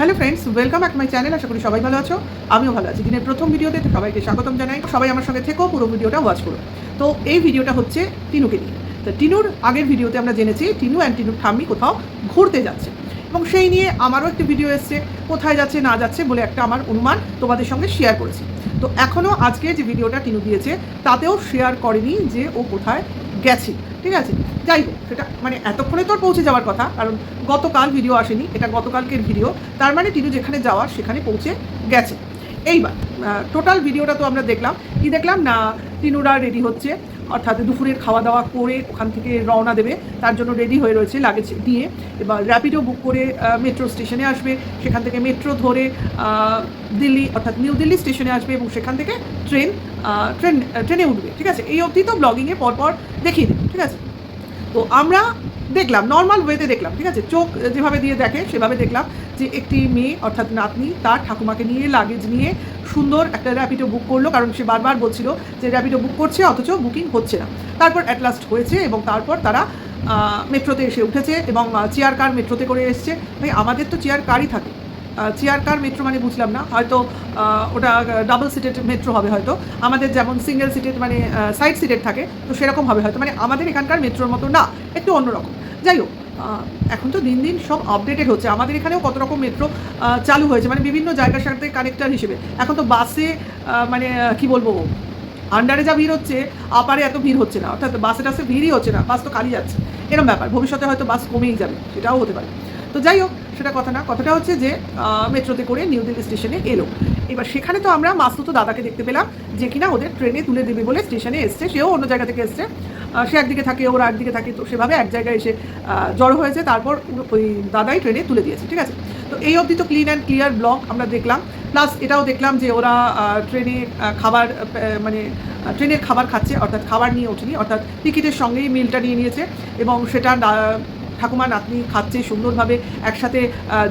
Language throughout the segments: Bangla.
Hello friends welcome back my channel আশা করি সবাই ভালো আছো। আমিও ভালো আছি। দিনের প্রথম ভিডিওতে সবাইকে স্বাগতম জানাই। সবাই আমার সঙ্গে থেকেও পুরো ভিডিওটা ওয়াচ করো। তো এই ভিডিওটা হচ্ছে টিনুকে নিয়ে। তো টিনুর আগের ভিডিওতে আমরা জেনেছি, টিনু অ্যান্ড টিনুর ঠাম্মি কোথাও ঘুরতে যাচ্ছে। এবং সেই নিয়ে আমারও একটি ভিডিও এসছে, কোথায় যাচ্ছে, না যাচ্ছে বলে একটা আমার অনুমান তোমাদের সঙ্গে শেয়ার করেছি। তো এখনও আজকে যে ভিডিওটা টিনু দিয়েছে, তাতেও শেয়ার করেনি যে ও কোথায় গেছে। ঠিক আছে? যাই হোক সেটা মানে এতক্ষণে তোর পৌঁছে যাওয়ার কথা, কারণ গতকাল ভিডিও আসেনি, এটা গতকালকের ভিডিও তার মানে টিনু যেখানে যাওয়ার সেখানে পৌঁছে গেছে। এইবার টোটাল ভিডিওটা তো আমরা দেখলাম। কি দেখলাম? না, টিনুরা রেডি হচ্ছে, অর্থাৎ দুপুরের খাওয়া দাওয়া করে ওখান থেকে রওনা দেবে। তার জন্য রেডি হয়ে রয়েছে লাগেজ দিয়ে এবার র্যাপিডো বুক করে মেট্রো স্টেশনে আসবে। সেখান থেকে মেট্রো ধরে দিল্লি, অর্থাৎ নিউ দিল্লি স্টেশনে আসবে এবং সেখান থেকে ট্রেন ট্রেন ট্রেনে উঠবে। ঠিক আছে? এই অবধি তো ব্লগিংয়ে পরপর দেখিয়ে দেবে ঠিক আছে? তো আমরা দেখলাম নর্মাল ওয়েতে দেখলাম, ঠিক আছে? চোখ যেভাবে দিয়ে দেখে, সেভাবে দেখলাম যে একটি মেয়ে, অর্থাৎ নাতনি, তার ঠাকুমাকে নিয়ে লাগেজ নিয়ে সুন্দর একটা র্যাপিডো বুক করল, কারণ সে বারবার বলছিল যে র্যাপিডো বুক করছে, অথচ বুকিং হচ্ছে না। তারপর অ্যাট লাস্ট হয়েছে এবং তারপর তারা মেট্রোতে এসে উঠেছে এবং চেয়ার কার মেট্রোতে করে এসছে। ভাই, আমাদের তো চেয়ার কারই থাকে। চেয়ার কার মেট্রো মানে বুঝলাম না। হয়তো ওটা ডাবল সিটেড মেট্রো হবে হয়তো। আমাদের যেমন সিঙ্গেল সিটেড মানে সাইড সিটেড থাকে, তো সেরকম হবে হয়তো। মানে আমাদের এখানকার মেট্রোর মতো না, একটু অন্যরকম। যাই হোক এখন তো দিন দিন সব আপডেটেড হচ্ছে। আমাদের এখানেও কত রকম মেট্রো চালু হয়েছে। মানে বিভিন্ন জায়গার সাথে কানেক্টার হিসেবে। এখন তো বাসে মানে কি বলব? আন্ডারে যা ভিড় হচ্ছে আপারে এত ভিড় হচ্ছে না। অর্থাৎ বাসে টাসে ভিড়ই হচ্ছে না। বাস তো খালি যাচ্ছে। এরকম ব্যাপার। ভবিষ্যতে হয়তো বাস কমেই যাবে। সেটাও হতে পারে। তো যাই হোক সেটা কথা না, কথাটা হচ্ছে যে মেট্রোতে করে নিউ দিল্লি স্টেশনে এলো। এবার সেখানে তো আমরা মাসুতো দাদাকে দেখতে পেলাম, যে কিনা ওদের ট্রেনে তুলে দেবে বলে স্টেশনে এসছে, সেও অন্য জায়গা থেকে এসছে। সে একদিকে থাকে, ওরা একদিকে থাকে, তো সেভাবে এক জায়গায় এসে জড়ো হয়েছে। তারপর ওই দাদাই ট্রেনে তুলে দিয়েছে, ঠিক আছে? তো এই অবধি তো ক্লিন অ্যান্ড ক্লিয়ার ব্লক আমরা দেখলাম। প্লাস এটাও দেখলাম যে ওরা ট্রেনে খাবার মানে ট্রেনের খাবার খাচ্ছে, অর্থাৎ খাবার নিয়ে ওঠেনি, অর্থাৎ টিকিটের সঙ্গেই মিলটা নিয়ে নিয়েছে। এবং সেটা ঠাকুমা নাতনি খাচ্ছে, সুন্দরভাবে একসাথে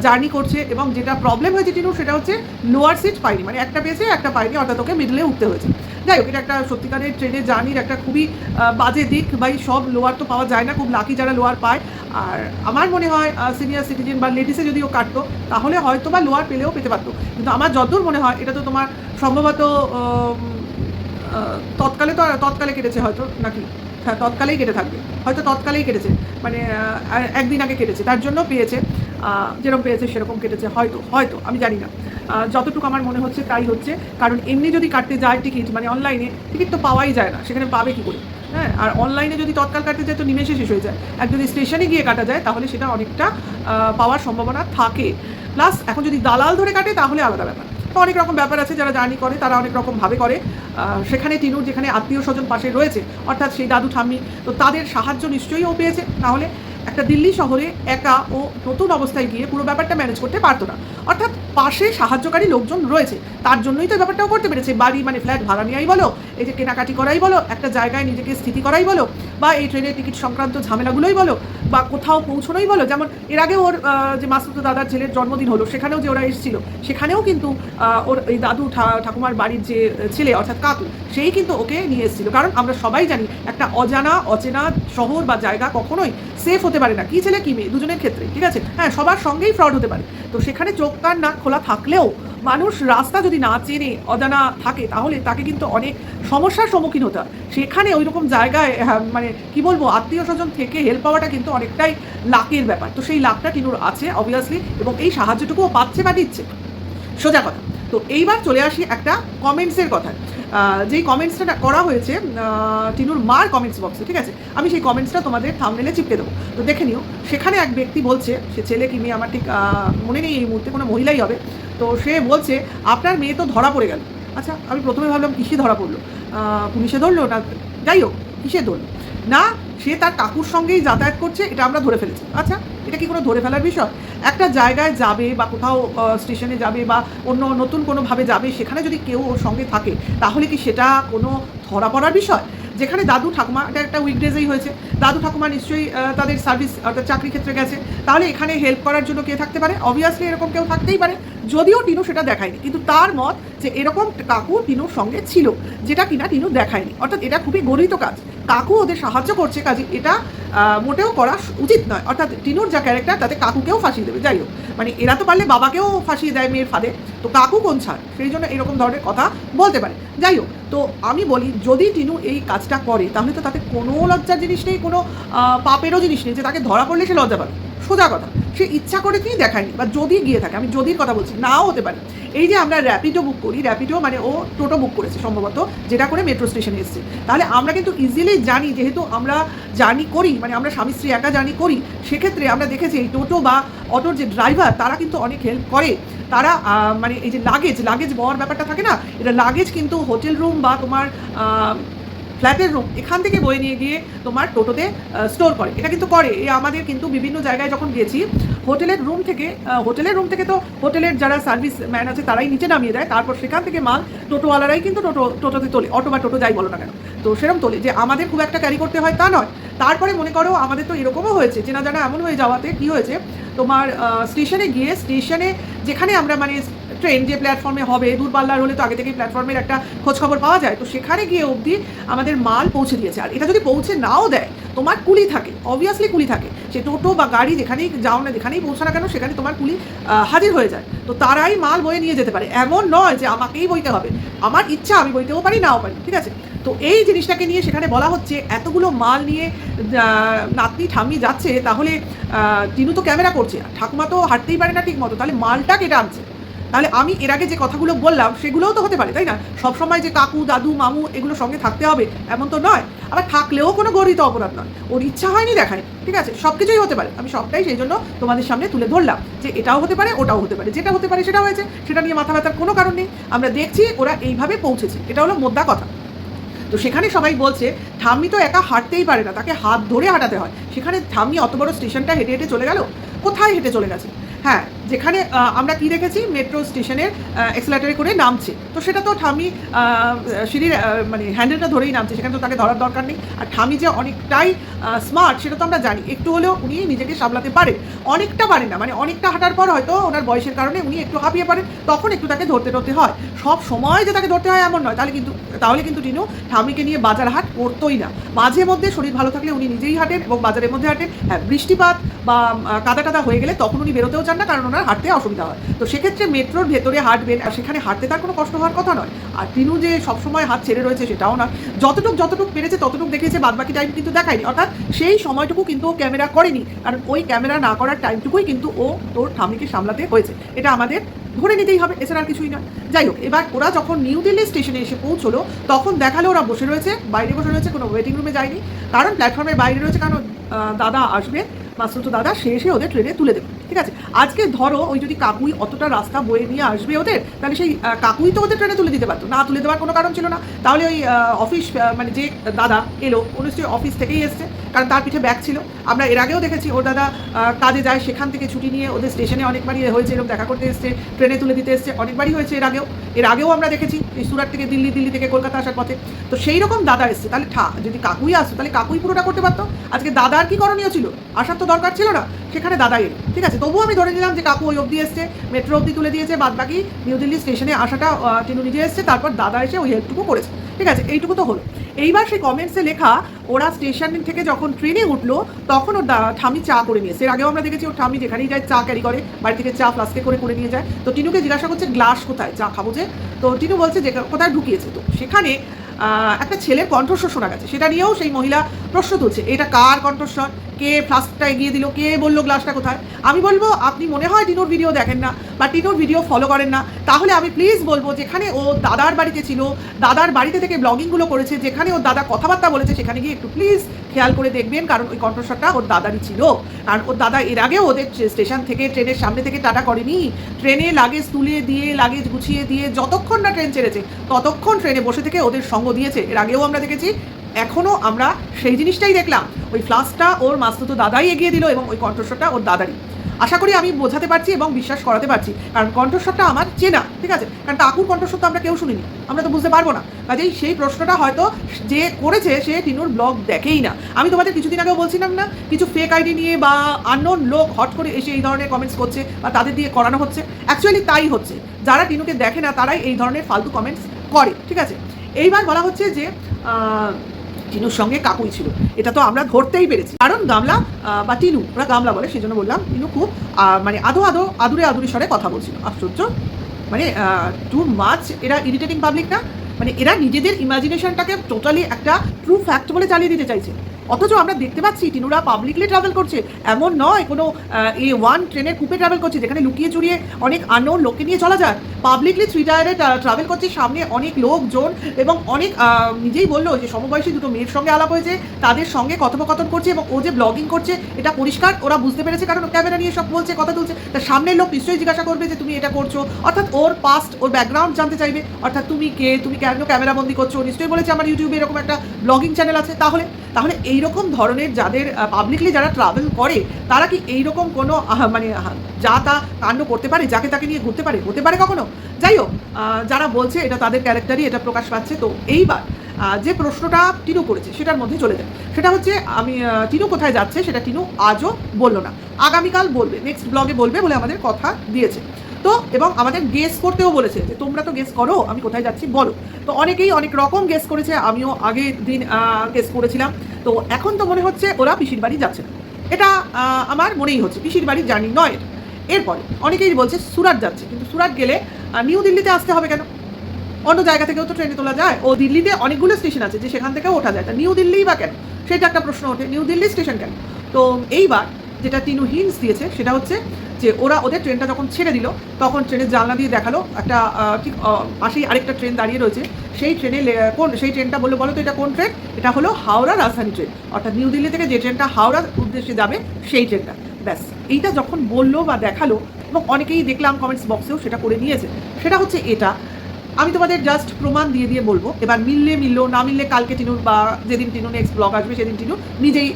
জার্নি করছে এবং যেটা প্রবলেম হয়েছে টিনু সেটা হচ্ছে লোয়ার সিট পাইনি মানে একটা পেয়েছে, একটা পাইনি অর্থাৎ ওকে মিডলে উঠতে হয়েছে। যাই হোক, এটা একটা সত্যিকারের ট্রেনের জার্নির একটা খুবই বাজে দিক। ভাই, সব লোয়ার তো পাওয়া যায় না, খুব লাকি যারা লোয়ার পায়। আর আমার মনে হয় সিনিয়র সিটিজেন বা লেডিসে যদিও কাটতো, তাহলে হয়তো বা লোয়ার পেলেও পেতে পারতো। কিন্তু আমার যতদূর মনে হয়, এটা তো তোমার সম্ভবত তৎকালে তো তৎকালে কেটেছে হয়তো, নাকি? তৎকালেই কেটে থাকবে। হয়তো তৎকালেই কেটেছে। মানে একদিন আগে কেটেছে। তার জন্য পেয়েছে যেরকম পেয়েছে সেরকম কেটেছে। হয়তো হয়তো, আমি জানি না। যতটুকু আমার মনে হচ্ছে তাই হচ্ছে। কারণ এমনি যদি কাটতে যায় টিকিট মানে অনলাইনে, টিকিট তো পাওয়াই যায় না। সেখানে পাবে কী করে? হ্যাঁ আর অনলাইনে যদি তৎকাল কাটতে যায় তো নিমেষে শেষ হয়ে যায়। আর যদি স্টেশনে গিয়ে কাটা যায়, তাহলে সেটা অনেকটা পাওয়ার সম্ভাবনা থাকে। প্লাস এখন যদি দালাল ধরে কাটে, তাহলে আলাদা ব্যাপার। অনেক রকম ব্যাপার আছে যারা জার্নি করে, তারা অনেক রকমভাবে করে। সেখানে টিনুর যেখানে আত্মীয় স্বজন পাশে রয়েছে, অর্থাৎ সেই দাদু ঠাম্মি, তো তাদের সাহায্য নিশ্চয়ই ও পেয়েছে। নাহলে একটা দিল্লি শহরে একা ও নতুন অবস্থায় গিয়ে পুরো ব্যাপারটা ম্যানেজ করতে পারতো না। অর্থাৎ পাশে সাহায্যকারী লোকজন রয়েছে। তার জন্যই তো ব্যাপারটাও করতে পেরেছে। বাড়ি মানে ফ্ল্যাট ভাড়া নেওয়াই বলো, এই যে কেনাকাটি করাই বলো, একটা জায়গায় নিজেকে স্থিতি করাই বলো, বা এই ট্রেনের টিকিট সংক্রান্ত ঝামেলাগুলোই বলো, বা কোথাও পৌঁছনোই বলো। যেমন এর আগে ওর যে মাসুতো দাদার ছেলের জন্মদিন হলো, সেখানেও যে ওরা এসেছিল, সেখানেও কিন্তু ওর এই দাদু ঠাকুমার বাড়ির যে ছেলে, অর্থাৎ কাকু, সেই কিন্তু ওকে নিয়ে এসেছিল। কারণ আমরা সবাই জানি, একটা অজানা, অচেনা শহর বা জায়গা কখনোই সেফ হতে পারে না। কি ছেলে, কি মেয়ে, দুজনের ক্ষেত্রে ঠিক আছে? হ্যাঁ সবার সঙ্গেই ফ্রড হতে পারে। তো সেখানে চোখ কান নাক খোলা থাকলেও মানুষ রাস্তা যদি না চেনে অজানা থাকে তাহলে তাকে কিন্তু অনেক সমস্যার সম্মুখীন হতে হয়। সেখানে ওই রকম জায়গায় হ্যাঁ, মানে কি বলব আত্মীয় স্বজন থেকে হেল্প পাওয়াটা কিন্তু অনেকটাই লাকের ব্যাপার। তো সেই লাকটা কিনুর আছে অবভিয়াসলি এবং এই সাহায্যটুকুও পাচ্ছে বা দিচ্ছে। সোজা কথা। তো এইবার চলে আসি একটা কমেন্টসের কথা যেই কমেন্টসটা করা হয়েছে টিনুর মার কমেন্টস বক্সে ঠিক আছে? আমি সেই কমেন্টসটা তোমাদের থামনেলে চিপকে দেবো। তো দেখে নিও, সেখানে এক ব্যক্তি বলছে, সে ছেলে কি মেয়ে? আমার ঠিক মনে নেই, এই মুহূর্তে কোনো মহিলাই হবে। তো সে বলছে, আপনার মেয়ে তো ধরা পড়ে গেল। আচ্ছা আমি প্রথমে ভাবলাম, কিসে ধরা পড়ল? পুলিশে ধরলো না? যাই হোক, কিসে ধরলো? না, সে তার কাকুর সঙ্গেই যাতায়াত করছে, এটা আমরা ধরে ফেলেছি। আচ্ছা এটা কি কোনো ধরে ফেলার বিষয়? একটা জায়গায় যাবে বা কোথাও স্টেশনে যাবে বা অন্য নতুন কোনোভাবে যাবে, সেখানে যদি কেউ ওর সঙ্গে থাকে, তাহলে কি সেটা কোনো ধরা পড়ার বিষয়? যেখানে দাদু ঠাকুমা, এটা একটা উইকডেজেই হয়েছে, দাদু ঠাকুমা নিশ্চয়ই তাদের সার্ভিস অর্থাৎ চাকরি ক্ষেত্রে গেছে, তাহলে এখানে হেল্প করার জন্য কে থাকতে পারে? অবভিয়াসলি এরকম কেউ থাকতেই পারে, যদিও টিনু সেটা দেখায়নি, কিন্তু তার মত যে এরকম কাকু টিনুর সঙ্গে ছিল, যেটা কিনা টিনু দেখায়নি, অর্থাৎ এটা খুবই গরিত কাজ। কাকু ওদের সাহায্য করছে, কাজে এটা মোটেও করা উচিত নয়। অর্থাৎ টিনুর যা ক্যারেক্টার তাতে কাকুকেও ফাঁসিয়ে দেবে। যাই হোক মানে এরা তো পারলে বাবাকেও ফাঁসিয়ে দেয় মেয়ের ফাঁদে। তো কাকু কোন ছাড়? সেই জন্য এরকম ধরনের কথা বলতে পারে। যাই হোক, তো আমি বলি, যদি টিনু এই কাজটা করে, তাহলে তো তাতে কোনো লজ্জার জিনিস নেই, কোনো পাপেরও জিনিস নেই যে তাকে ধরা পড়লে সে লজ্জা পাবে। সোজা কথা, সে ইচ্ছা করে কি দেখায়নি, বা যদি গিয়ে থাকে, আমি যদির কথা বলছি, নাও হতে পারে। এই যে আমরা র্যাপিডো বুক করি র্যাপিডো মানে ও টোটো বুক করেছে সম্ভবত, যেটা করে মেট্রো স্টেশনে এসেছে। তাহলে আমরা কিন্তু ইজিলি জানি, যেহেতু আমরা জার্নি করি মানে আমরা স্বামী স্ত্রী একা জার্নি করি, সেক্ষেত্রে আমরা দেখেছি এই টোটো বা অটোর যে ড্রাইভার তারা কিন্তু অনেক হেল্প করে। তারা মানে এই যে লাগেজ লাগেজ বওয়ার ব্যাপারটা থাকে না? এটা লাগেজ কিন্তু হোটেল রুম বা তোমার ফ্ল্যাটের রুম এখান থেকে বয়ে নিয়ে গিয়ে তোমার টোটোতে স্টোর করে। এটা কিন্তু করে। এ আমাদের কিন্তু বিভিন্ন জায়গায় যখন গেছি হোটেলের রুম থেকে হোটেলের রুম থেকে তো হোটেলের যারা সার্ভিস ম্যান আছে তারাই নিচে নামিয়ে দেয়। তারপর সেখান থেকে মাল টোটোওয়ালারাই কিন্তু টোটো, টোটোতে তোলে। অটো বা টোটো যাই বলো না কেন। তো সেরকম তোলে। যে আমাদের খুব একটা ক্যারি করতে হয় তা নয়। তারপরে মনে করো আমাদের তো এরকমও হয়েছে, চেনা জানা এমন হয়ে যাওয়াতে কি হয়েছে, তোমার স্টেশনে গিয়ে স্টেশনে যেখানে আমরা মানে ট্রেন যে প্ল্যাটফর্মে হবে দূরপাল্লার হলে তো আগে থেকে প্ল্যাটফর্মের একটা খোঁজখবর পাওয়া যায়, তো সেখানে গিয়ে অবধি আমাদের মাল পৌঁছে দিয়েছে। আর এটা যদি পৌঁছে নাও দেয় তোমার কুলি থাকে অবভিয়াসলি কুলি থাকে। সে টোটো বা গাড়ি যেখানেই যাও না, যেখানেই পৌঁছো না কেন সেখানে তোমার কুলি হাজির হয়ে যায়। তো তারাই মাল বয়ে নিয়ে যেতে পারে। এমন নয় যে আমাকেই বইতে হবে। আমার ইচ্ছা, আমি বইতেও পারি, নাও পারি, ঠিক আছে? তো এই জিনিসটাকে নিয়ে সেখানে বলা হচ্ছে, এতগুলো মাল নিয়ে নাতনি ঠামি যাচ্ছে, তাহলে টিনু তো ক্যামেরা করছে। ঠাকুমা তো হাঁটতেই পারে না ঠিক মতো। তাহলে মালটা কেটে আনছে। তাহলে আমি এর আগে যে কথাগুলো বললাম, সেগুলোও তো হতে পারে, তাই না? সবসময় যে কাকু, দাদু, মামু এগুলো সঙ্গে থাকতে হবে, এমন তো নয়। আবার থাকলেও কোনো গরিত অপরাধ নয়। ওর ইচ্ছা হয়নি দেখায়, ঠিক আছে? সব কিছুই হতে পারে। আমি সবটাই সেই জন্য তোমাদের সামনে তুলে ধরলাম যে এটাও হতে পারে, ওটাও হতে পারে। যেটা হতে পারে সেটা হয়েছে, সেটা নিয়ে মাথা ব্যথার কোনো কারণ নেই। আমরা দেখছি ওরা এইভাবে পৌঁছেছে। এটা হলো মোদ্দা কথা। তো সেখানে সবাই বলছে, ঠাম্মি তো একা হাঁটতেই পারে না, তাকে হাত ধরে হাঁটাতে হয়। সেখানে ঠাম্মি অত বড় স্টেশনটা হেঁটে হেঁটে চলে গেল? কোথায় হেঁটে চলে গেছে? হ্যাঁ যেখানে আমরা কি দেখেছি? মেট্রো স্টেশনের এক্সেলেটারে করে নামছে। তো সেটা তো ঠামি সিঁড়ির মানে হ্যান্ডেলটা ধরেই নামছে। সেখানে তো তাকে ধরার দরকার নেই। আর ঠামি যে অনেকটাই স্মার্ট সেটা তো আমরা জানি। একটু হলেও উনি নিজেকে সামলাতে পারেন অনেকটা পারেন না। মানে অনেকটা হাঁটার পর হয়তো ওনার বয়সের কারণে উনি একটু হাঁপিয়ে পারেন তখন একটু তাকে ধরতে ধরতে হয়। সব সময় যে তাকে ধরতে হয় এমন নয়। তাহলে কিন্তু তাহলে কিন্তু টিনু ঠামিকে নিয়ে বাজার হাট করতোই না। মাঝে মধ্যে শরীর ভালো থাকলে উনি নিজেই হাঁটেন এবং বাজারের মধ্যে হাঁটেন। হ্যাঁ বৃষ্টিপাত বা কাদা টাদা হয়ে গেলে তখন উনি বেরোতেও চান না, কারণ ওনার হাঁটতে অসুবিধা হয়। তো সেক্ষেত্রে মেট্রোর ভেতরে হাঁটবেন, আর সেখানে হাঁটতে তার কোনো কষ্ট হওয়ার কথা নয়। আর টিনু যে সবসময় হাত ছেড়ে রয়েছে সেটাও না যতটুক যতটুক পেরেছে, ততটুক দেখেছে, বাদবাকি টাইম কিন্তু দেখায়নি। অর্থাৎ সেই সময়টুকু কিন্তু ও ক্যামেরা করেনি। কারণ ওই ক্যামেরা না করার টাইমটুকুই কিন্তু ও তোর ঠামিকে সামলাতে হয়েছে। এটা আমাদের ধরে নিতেই হবে, এছাড়া আর কিছুই না যাই হোক, এবার ওরা যখন নিউ দিল্লি স্টেশনে এসে পৌঁছলো, তখন দেখাল ওরা বসে রয়েছে, বাইরে বসে রয়েছে, কোনো ওয়েটিং রুমে যায়নি। কারণ প্ল্যাটফর্মের বাইরে রয়েছে, কারণ দাদা আসবে মাসুতো দাদা সে এসে ওদের ট্রেনে তুলে দেবে। আজকে ধরো ওই যদি কাকুই অতটা রাস্তা বয়ে নিয়ে আসবে ওদের, তাহলে সেই কাকুই তো ওদের ট্রেনে তুলে দিতে পারতো। না তুলে দেওয়ার কোনো কারণ ছিল না। তাহলে ওই অফিস মানে যে দাদা এলো, ও নিশ্চয়ই অফিস থেকেই এসছে, কারণ তার পিঠে ব্যাগ ছিল। আমরা এর আগেও দেখেছি, ওর দাদা কাজে যায়, সেখান থেকে ছুটি নিয়ে ওদের স্টেশনে অনেকবারই হয়েছে এরকম দেখা করতে এসছে ট্রেনে তুলে দিতে এসছে, অনেকবারই হয়েছে এর আগেও। এর আগেও আমরা দেখেছি, এই সুরাট থেকে দিল্লি দিল্লি থেকে কলকাতা আসার পথে। তো সেই রকম দাদা এসছে, তাহলে ঠা, যদি কাকুই আসতো, তাহলে কাকুই পুরোটা করতে পারতো। আজকে দাদার কি করণীয় ছিল? আসার তো দরকার ছিল না, সেখানে দাদা এলো, ঠিক আছে? তবুও আমি ধরে নিলাম যে কাকু ওই অবধি এসছে, মেট্রো অবধি তুলে দিয়েছে বাদ বাকি নিউ দিল্লি স্টেশনে আসাটা টিনু নিজে এসছে, তারপর দাদা এসে ওই হেল্পটুকু করেছে। ঠিক আছে, এইটুকু তো হলো। এইবার সেই কমেন্টসে লেখা, ওরা স্টেশন থেকে যখন ট্রেনে উঠল, তখন ওর ঠামি চা করে নিয়েছে এর আগেও আমরা দেখেছি ওর ঠামি যেখানেই যায় চা ক্যারি করে, বাড়ি থেকে চা ফ্লাস্কে করে করে নিয়ে যায়। তো টিনুকে জিজ্ঞাসা করছে, গ্লাস কোথায়? চা খাব যে? তো টিনু বলছে যে কোথায় ঢুকিয়েছে? তো সেখানে একটা ছেলের কণ্ঠস্বর শোনা গেছে। সেটা নিয়েও সেই মহিলা প্রশ্ন তুলছে, এটা কার কণ্ঠস্বর? কে ফ্লাস্কটা এগিয়ে দিল, কে বলল গ্লাসটা কোথায়? আমি বলব, আপনি মনে হয় টিনোর ভিডিও দেখেন না বা টিনোর ভিডিও ফলো করেন না, তাহলে আমি প্লিজ বলব যেখানে ও দাদার বাড়িতে ছিল, দাদার বাড়িতে থেকে ব্লগিংগুলো করেছে, যেখানে ওর দাদা কথাবার্তা বলেছে, সেখানে গিয়ে একটু প্লিজ খেয়াল করে দেখবেন, কারণ ওই কণ্ঠস্বরটা ওর দাদারই ছিল। কারণ ওর দাদা এর আগেও ওদের স্টেশন থেকে ট্রেনের সামনে থেকে টাটা করেনি। ট্রেনে লাগেজ তুলে দিয়ে লাগেজ গুছিয়ে দিয়ে যতক্ষণ না ট্রেন ছেড়েছে, ততক্ষণ ট্রেনে বসে থেকে ওদের সঙ্গ দিয়েছে। এর আগেও আমরা দেখেছি এখনও আমরা সেই জিনিসটাই দেখলাম। ওই ফ্লাস্কটা ওর মাস্তুতো দাদাই এগিয়ে দিল এবং ওই কণ্ঠস্বরটা ওর দাদারই। আশা করি আমি বোঝাতে পারছি এবং বিশ্বাস করাতে পারছি। কারণ কণ্ঠস্বরটা আমার চেনা, ঠিক আছে? কারণ কাকুর কণ্ঠস্বর তো আমরা কেউ শুনিনি। আমরা তো বুঝতে পারব না। কাজেই সেই প্রশ্নটা হয়তো যে করেছে সে টিনুর ব্লগ দেখেই না। আমি তোমাদের কিছুদিন আগেও বলছিলাম না, কিছু ফেক আইডি নিয়ে বা আননোন লোক হট করে এসে এই ধরনের কমেন্টস করছে বা তাদের দিয়ে করানো হচ্ছে। অ্যাকচুয়ালি তাই হচ্ছে। যারা টিনুকে দেখে না, তারাই এই ধরনের ফালতু কমেন্টস করে, ঠিক আছে? এইবার বলা হচ্ছে যে টিনুর সঙ্গে কাকুই ছিল। এটা তো আমরা ধরতেই পেরেছি। কারণ গামলা বা টিনু, ওরা গামলা বলে, সেই জন্য বললাম, টিনু খুব মানে আধো আধো আদুরে আদুরে স্বরে কথা বলছিল। আশ্চর্য। মানে টু মাছ এরা ইরিটেটিং পাবলিক না। মানে এরা নিজেদের ইমাজিনেশনটাকে টোটালি একটা ট্রু ফ্যাক্ট বলে চালিয়ে দিতে চাইছে। অথচ আমরা দেখতে পাচ্ছি টিনুরা পাবলিকলি ট্রাভেল করছে। এমন নয়, কোনো এ ওয়ান ট্রেনের কুপে ট্রাভেল করছে, যেখানে লুকিয়ে চুরিয়ে অনেক আননোন লোককে নিয়ে চলা যায়। পাবলিকলি থ্রি টায়ারে ট্রাভেল করছে সামনে অনেক লোকজন এবং অনেক নিজেই বলল যে সমবয়সী দুটো মেয়ের সঙ্গে আলাপ হয়েছে, তাদের সঙ্গে কথোপকথন করছে এবং ও যে ব্লগিং করছে, এটা পরিষ্কার, ওরা বুঝতে পেরেছে কারণ ক্যামেরা নিয়ে সব বলছে, কথা তুলছে। তার সামনের লোক নিশ্চয়ই জিজ্ঞাসা করবে যে তুমি এটা করছ। অর্থাৎ ওর পাস্ট ওর ব্যাকগ্রাউন্ড জানতে চাইবে। অর্থাৎ তুমি কে, তুমি কেন ক্যামেরা বন্দি করছ? নিশ্চয়ই বলেছে আমার ইউটিউবে এরকম একটা ব্লগিং চ্যানেল আছে। তাহলে তাহলে এইরকম ধরনের যাদের পাবলিকলি যারা ট্রাভেল করে, তারা কি এইরকম কোনো মানে যা তা কাণ্ড করতে পারে, যাকে তাকে নিয়ে ঘুরতে পারে? হতে পারে কখনো? যাই হোক যারা বলছে এটা তাদের ক্যারেক্টারই এটা প্রকাশ পাচ্ছে, তো এইবার যে প্রশ্নটা টিনু করেছে, সেটার মধ্যে চলে যায় সেটা হচ্ছে, আমি টিনু কোথায় যাচ্ছে, সেটা টিনু আজও বলল না। আগামীকাল বলবে নেক্সট ব্লগে বলবে বলে আমাদের কথা দিয়েছে। তো এবং আমাদের গেস করতেও বলেছে যে তোমরা তো গেস করো, আমি কোথায় যাচ্ছি বলো। তো অনেকেই অনেক রকম গেস করেছে, আমিও আগের দিন গেস করেছিলাম। তো এখন তো মনে হচ্ছে ওরা পিসির বাড়ি যাচ্ছে এটা আমার মনেই হচ্ছে, পিসির বাড়ি জানি নয় এরপরে অনেকেই বলছে সুরাট যাচ্ছে, কিন্তু সুরাট গেলে নিউ দিল্লিতে আসতে হবে কেন? অন্য জায়গা থেকেও তো ট্রেনে তোলা যায়। ও দিল্লিতে অনেকগুলো স্টেশন আছে যে সেখান থেকেও ওঠা যায়। তা নিউ দিল্লিই বা কেন? সেটা একটা প্রশ্ন ওঠে, নিউ দিল্লি স্টেশন কেন? তো এইবার যেটা টিনু হিন্স দিয়েছে, সেটা হচ্ছে যে ওরা ওদের ট্রেনটা যখন ছেড়ে দিল, তখন ট্রেনের জানলা দিয়ে দেখাল একটা ঠিক পাশেই আরেকটা ট্রেন দাঁড়িয়ে রয়েছে। সেই ট্রেনে কোন, সেই ট্রেনটা বলল, বলো তো এটা কোন ট্রেন এটা হলো হাওড়া রাজধানী ট্রেন অর্থাৎ নিউ দিল্লি থেকে যে ট্রেনটা হাওড়ার উদ্দেশ্যে যাবে, সেই ট্রেনটা ব্যাস, এইটা যখন বলল বা দেখাল, এবং অনেকেই দেখলাম কমেন্টস বক্সেও সেটা করে নিয়েছে। সেটা হচ্ছে এটা। আমি তোমাদের জাস্ট প্রমাণ দিয়ে দিয়ে বলব। এবার মিললে মিললো, না মিললে কালকে টিনুর বা যেদিন টিনু নেক্সট ব্লগ আসবে, সেদিন টিনু নিজেই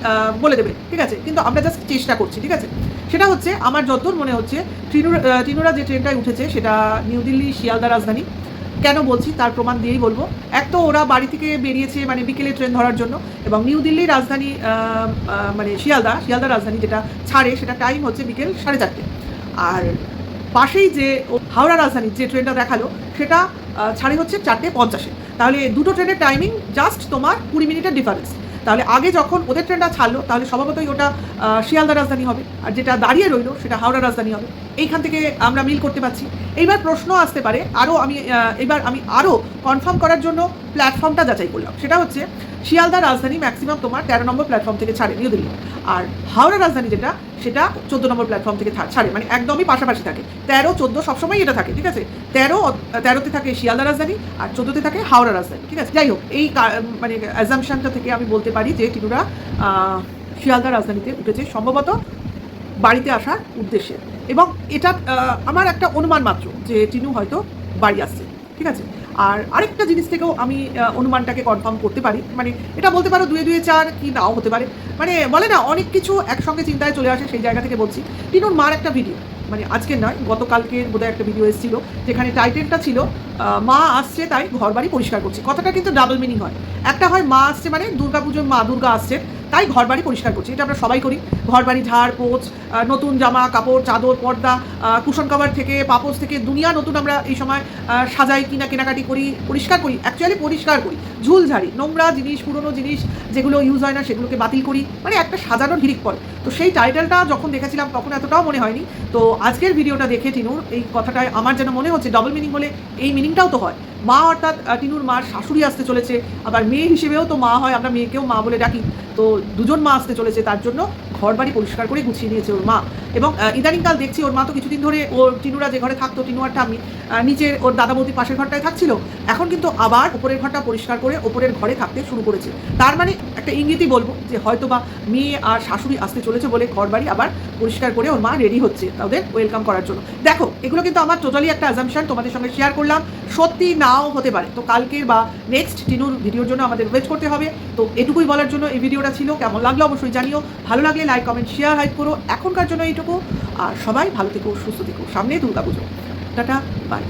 বলে দেবে, ঠিক আছে? কিন্তু আমরা জাস্ট চেষ্টা করছি, ঠিক আছে? সেটা হচ্ছে, আমার যতদূর মনে হচ্ছে টিনুর টিনুরা যে ট্রেনটায় উঠেছে, সেটা নিউ দিল্লি, শিয়ালদা রাজধানী। কেন বলছি? তার প্রমাণ দিয়েই বলব। এক তো ওরা বাড়ি থেকে বেরিয়েছে মানে বিকেলে ট্রেন ধরার জন্য এবং নিউ দিল্লি রাজধানী মানে শিয়ালদা শিয়ালদা রাজধানী যেটা ছাড়ে, সেটা টাইম হচ্ছে বিকেল সাড়ে চারটে। আর পাশেই যে হাওড়া রাজধানীর যে ট্রেনটা দেখাল, সেটা ছাড়ে হচ্ছে চারটে পঞ্চাশে। তাহলে দুটো ট্রেনের টাইমিং জাস্ট তোমার কুড়ি মিনিটের ডিফারেন্স তাহলে আগে যখন ওদের ট্রেনটা ছাড়লো, তাহলে স্বভাবতই ওটা শিয়ালদা রাজধানী হবে। আর যেটা দাঁড়িয়ে রইল, সেটা হাওড়া রাজধানী হবে। এইখান থেকে আমরা মিল করতে পারছি। এইবার প্রশ্ন আসতে পারে আরও আমি এবার আমি আরও কনফার্ম করার জন্য প্ল্যাটফর্মটা যাচাই করলাম। সেটা হচ্ছে শিয়ালদা রাজধানী ম্যাক্সিমাম তোমার তেরো নম্বর প্ল্যাটফর্ম থেকে ছাড়ে নিউ দিল্লি। আর হাওড়া রাজধানী যেটা, সেটা চোদ্দ নম্বর প্ল্যাটফর্ম থেকে ছাড়ে। মানে একদমই পাশাপাশি থাকে। তেরো, চোদ্দ সবসময় এটা থাকে, ঠিক আছে? তেরো তেরোতে থাকে শিয়ালদা রাজধানী আর চোদ্দোতে থাকে হাওড়া রাজধানী, ঠিক আছে? যাই হোক, এই মানে অ্যাজামশনটা থেকে আমি বলতে পারি যে টিনুরা শিয়ালদা রাজধানীতে উঠেছে সম্ভবত বাড়িতে আসার উদ্দেশ্যে। এবং এটা আমার একটা অনুমান মাত্র যে টিনু হয়তো বাড়ি আসছে, ঠিক আছে? আর আরেকটা জিনিস থেকেও আমি অনুমানটাকে কনফার্ম করতে পারি। মানে এটা বলতে পারো দুয়ে দুয়ে চার কি নাও হতে পারে। মানে বলে না, অনেক কিছু একসঙ্গে চিন্তায় চলে আসে সেই জায়গা থেকে বলছি। টিনুর মার একটা ভিডিও মানে আজকের নয়, গতকালকে বোধহয় একটা ভিডিও এসেছিল, যেখানে টাইটেলটা ছিল মা আসছে তাই ঘর বাড়ি পরিষ্কার করছে। কথাটা কিন্তু ডাবল মিনিং হয়। একটা হয় মা আসছে মানে দুর্গা পুজোর মা দুর্গা আসছে তাই ঘর বাড়ি পরিষ্কার করছি, এটা আমরা সবাই করি। ঘর বাড়ি ঝাড়, পোচ নতুন জামা, কাপড়, চাদর, পর্দা কুশন কভার থেকে পাপোস থেকে দুনিয়া নতুন আমরা এই সময় সাজাই, কিনা, কেনাকাটি করি, পরিষ্কার করি অ্যাকচুয়ালি পরিষ্কার করি। ঝুল ঝাড়ি নোংরা জিনিস, পুরনো জিনিস, যেগুলো ইউজ হয় না, সেগুলোকে বাতিল করি মানে একটা সাজানো ঢিরিক পড়ে। তো সেই টাইটেলটা যখন দেখেছিলাম, তখন এতটাও মনে হয়নি। তো আজকের ভিডিওটা দেখে টিনুর, এই কথাটায় আমার যেন মনে হচ্ছে ডবল মিনিং বলে এই মিনিংটাও তো হয়। মা অর্থাৎ টিনুর মার শাশুড়ি আসতে চলেছে। আবার মেয়ে হিসেবেও তো মা হয়, আমরা মেয়েকেও মা বলে ডাকি। তো দুজন মা আসতে চলেছে তার জন্য। ঘর বাড়ি পরিষ্কার করে গুছিয়ে নিয়েছে ওর মা। এবং ইদানিংকাল দেখছি ওর মা তো কিছুদিন ধরে ওর টিনুরা যে ঘরে থাকতো, টিনু আর ঠাম্মি নিচের ওর দাদা বৌদি পাশের ঘরটায় থাকছিল। এখন কিন্তু আবার উপরের ঘরটা পরিষ্কার করে ওপরের ঘরে থাকতে শুরু করেছে। তার মানে একটা ইঙ্গিতই বলব যে হয়তো বা মেয়ে আর শাশুড়ি আসতে চলেছে বলে ঘর বাড়ি আবার পরিষ্কার করে ওর মা রেডি হচ্ছে তাদের ওয়েলকাম করার জন্য। দেখো, এগুলো কিন্তু আমার টোটালি একটা অ্যাজামশন তোমাদের সঙ্গে শেয়ার করলাম। সত্যি নাও হতে পারে। তো কালকের বা নেক্সট টিনুর ভিডিওর জন্য আমাদের ওয়েট করতে হবে। তো এটুকুই বলার জন্য এই ভিডিওটা ছিল। কেমন লাগল অবশ্যই জানিও। ভালো লাগলে লাইক, কমেন্ট শেয়ার হাইক করো। এখনকার জন্য এইটুকু। আর সবাই ভালো থেকো, সুস্থ থেকো। সামনে দুর্গা পুজো টাটা বাই